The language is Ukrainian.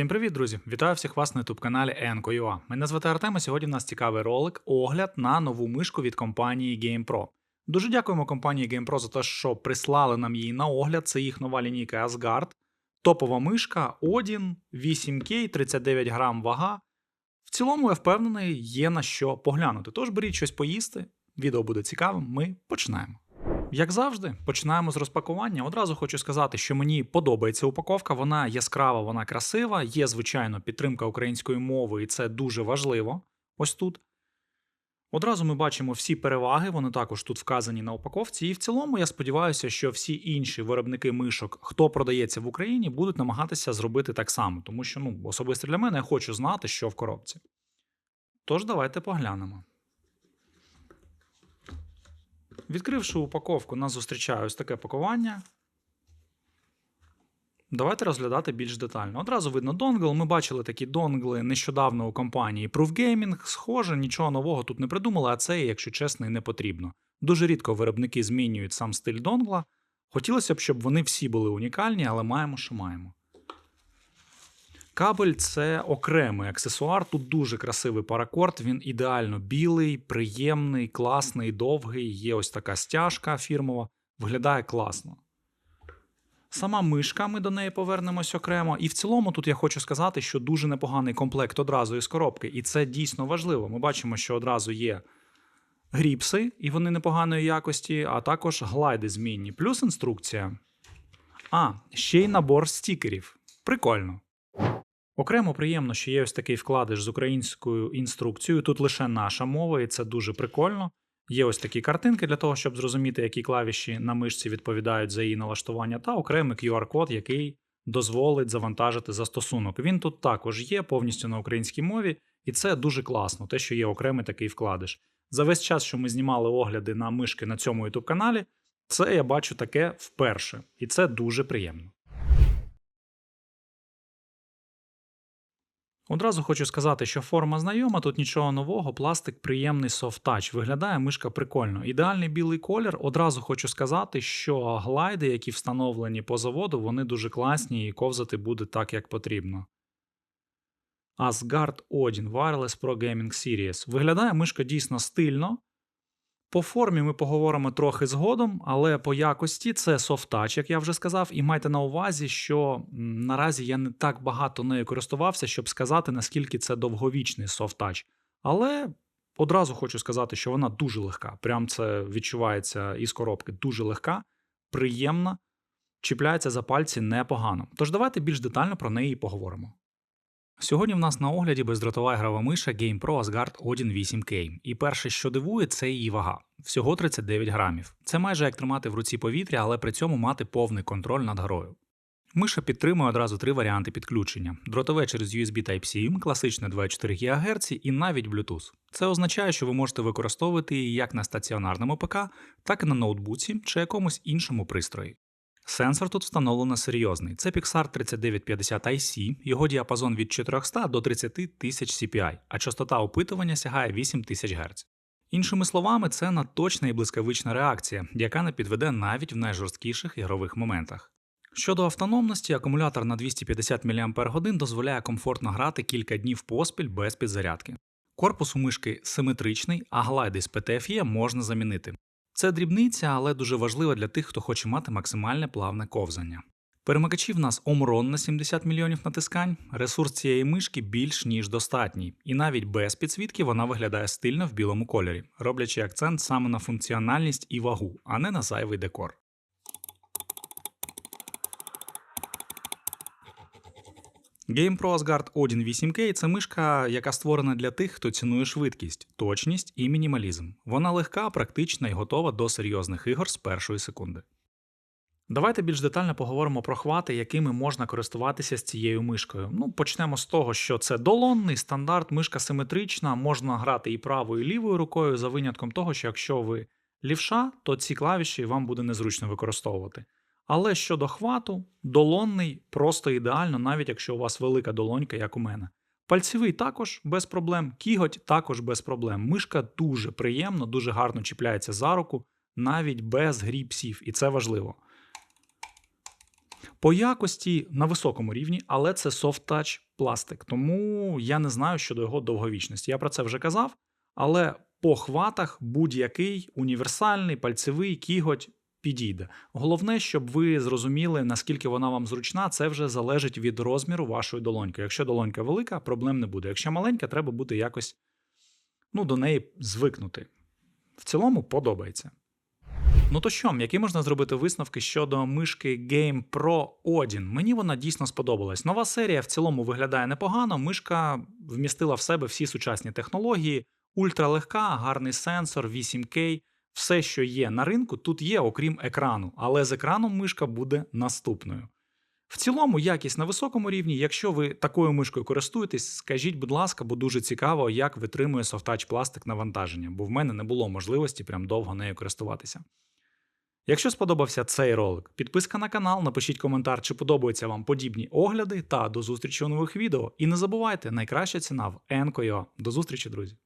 Всім привіт, друзі! Вітаю всіх вас на youtube каналі Enco.ua. Мене звати Артем, і сьогодні в нас цікавий ролик огляд на нову мишку від компанії GamePro. Дуже дякуємо компанії GamePro за те, що прислали нам її на огляд. Це їх нова лінійка Asgard. Топова мишка Odin 8K, 39 грам вага. В цілому, я впевнений, є на що поглянути. Тож беріть щось поїсти. Відео буде цікавим. Ми починаємо. Як завжди, починаємо з розпакування. Одразу хочу сказати, що мені подобається упаковка, вона яскрава, вона красива. Є, звичайно, підтримка української мови, і це дуже важливо. Ось тут. Одразу ми бачимо всі переваги, вони також тут вказані на упаковці. І в цілому я сподіваюся, що всі інші виробники мишок, хто продається в Україні, будуть намагатися зробити так само, тому що ну, особисто для мене я хочу знати, що в коробці. Тож, давайте поглянемо. Відкривши упаковку, нас зустрічає ось таке пакування. Давайте розглядати більш детально. Одразу видно донгл. Ми бачили такі донгли нещодавно у компанії Proof Gaming. Схоже, нічого нового тут не придумали, а це, якщо чесно, і не потрібно. Дуже рідко виробники змінюють сам стиль донгла. Хотілося б, щоб вони всі були унікальні, але маємо, що маємо. Кабель це окремий аксесуар. Тут дуже красивий паракорд. Він ідеально білий, приємний, класний, довгий. Є ось така стяжка фірмова, виглядає класно. Сама мишка, ми до неї повернемось окремо. І в цілому тут я хочу сказати, що дуже непоганий комплект одразу із коробки, і це дійсно важливо. Ми бачимо, що одразу є гріпси, і вони непоганої якості, а також глайди змінні, плюс інструкція. А, ще й набор стікерів. Прикольно. Окремо приємно, що є ось такий вкладиш з українською інструкцією. Тут лише наша мова, і це дуже прикольно. Є ось такі картинки для того, щоб зрозуміти, які клавіші на мишці відповідають за її налаштування, та окремий QR-код, який дозволить завантажити застосунок. Він тут також є повністю на українській мові, і це дуже класно, те, що є окремий такий вкладиш. За весь час, що ми знімали огляди на мишки на цьому youtube каналі, це я бачу таке вперше, і це дуже приємно. Одразу хочу сказати, що форма знайома, тут нічого нового, пластик приємний софт-тач. Виглядає мишка прикольно. Ідеальний білий колір. Одразу хочу сказати, що глайди, які встановлені по заводу, вони дуже класні і ковзати буде так, як потрібно. Asgard Odin Wireless Pro Gaming Series. Виглядає мишка дійсно стильно. По формі ми поговоримо трохи згодом, але по якості це софт-тач, як я вже сказав, і майте на увазі, що наразі я не так багато нею користувався, щоб сказати, наскільки це довговічний софт-тач. Але одразу хочу сказати, що вона дуже легка. Прям це відчувається із коробки. Дуже легка, приємна, чіпляється за пальці непогано. Тож давайте більш детально про неї поговоримо. Сьогодні в нас на огляді бездротова ігрова миша GamePro Asgard Odin 8K. І перше, що дивує, це її вага. Всього 39 грамів. Це майже як тримати в руці повітря, але при цьому мати повний контроль над грою. Миша підтримує одразу три варіанти підключення: дротове через USB Type-C, класичне 24 ГГц і навіть Bluetooth. Це означає, що ви можете використовувати її як на стаціонарному ПК, так і на ноутбуці чи якомусь іншому пристрої. Сенсор тут встановлено серйозний. Це Pixar 3950 IC, його діапазон від 400 до 30 тисяч CPI, а частота опитування сягає 8000 Гц. Іншими словами, це надточна і блискавична реакція, яка не підведе навіть в найжорсткіших ігрових моментах. Щодо автономності, акумулятор на 250 мАч дозволяє комфортно грати кілька днів поспіль без підзарядки. Корпус у мишки симетричний, а глайди з PTFE можна замінити. Це дрібниця, але дуже важлива для тих, хто хоче мати максимальне плавне ковзання. Перемикачі в нас омрон на 70 мільйонів натискань, ресурс цієї мишки більш ніж достатній, і навіть без підсвітки вона виглядає стильно в білому кольорі, роблячи акцент саме на функціональність і вагу, а не на зайвий декор. GamePro Asgard Odin 8K це мишка, яка створена для тих, хто цінує швидкість, точність і мінімалізм. Вона легка, практична і готова до серйозних ігор з першої секунди. Давайте більш детально поговоримо про хвати, якими можна користуватися з цією мишкою. Ну, Почнемо з того, що це долонний стандарт, мишка симетрична, можна грати і правою, і лівою рукою, за винятком того, що якщо ви лівша, то ці клавіші вам буде незручно використовувати. Але щодо хвату, долонний просто ідеально, навіть якщо у вас велика долонька, як у мене. Пальцевий також без проблем, кіготь також без проблем. Мишка дуже приємно, дуже гарно чіпляється за руку, навіть без гріпсів, і це важливо. По якості на високому рівні, але це touch пластик. Тому я не знаю щодо його довговічності. Я про це вже казав, але по хватах будь-який універсальний пальцевий кіготь підійде. Головне, щоб ви зрозуміли, наскільки вона вам зручна, це вже залежить від розміру вашої долоньки. Якщо долонька велика, проблем не буде. Якщо маленька, треба буде якось ну, до неї звикнути. В цілому подобається. Ну то що, які можна зробити висновки щодо мишки Game Pro Odin? Мені вона дійсно сподобалась. Нова серія в цілому виглядає непогано. Мишка вмістила в себе всі сучасні технології, ультралегка, гарний сенсор, 8К. Все, що є на ринку, тут є, окрім екрану, але з екраном мишка буде наступною. В цілому, якість на високому рівні. Якщо ви такою мишкою користуєтесь, скажіть, будь ласка, бо дуже цікаво, як витримує софтач пластик навантаження, бо в мене не було можливості прям довго нею користуватися. Якщо сподобався цей ролик, підписка на канал, напишіть коментар, чи подобаються вам подібні огляди, та до зустрічі у нових відео. І не забувайте, найкраща ціна в Enco.ua. До зустрічі, друзі!